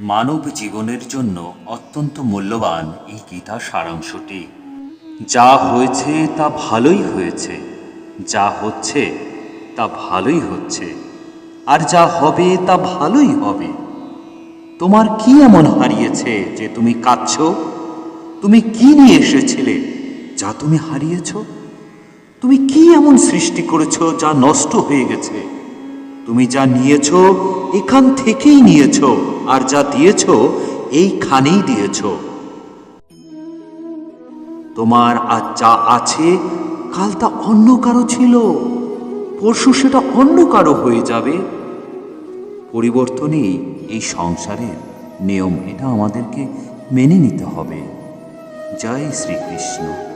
মানব জীবনের জন্য অত্যন্ত মূল্যবান এই গীতা সারাংশটি। যা হয়েছে তা ভালোই হয়েছে, যা হচ্ছে তা ভালোই হচ্ছে, আর যা হবে তা ভালোই হবে। তোমার কি এমন হারিয়েছে যে তুমি কাঁদছ? তুমি কি নিয়ে এসেছিলে যা তুমি হারিয়েছ? তুমি কি এমন সৃষ্টি করেছ যা নষ্ট হয়ে গেছে? তুমি যা নিয়েছ এখান থেকেই নিয়েছ, আর যা দিয়েছ, এইখানেই দিয়েছ। তোমার আজ যা আছে, কাল তা অন্য কারও ছিল। পরশু সেটা অন্য কারও হয়ে যাবে। পরিবর্তনই এই সংসারের নিয়ম এটা আমাদেরকে মেনে নিতে হবে। জয় শ্রীকৃষ্ণ।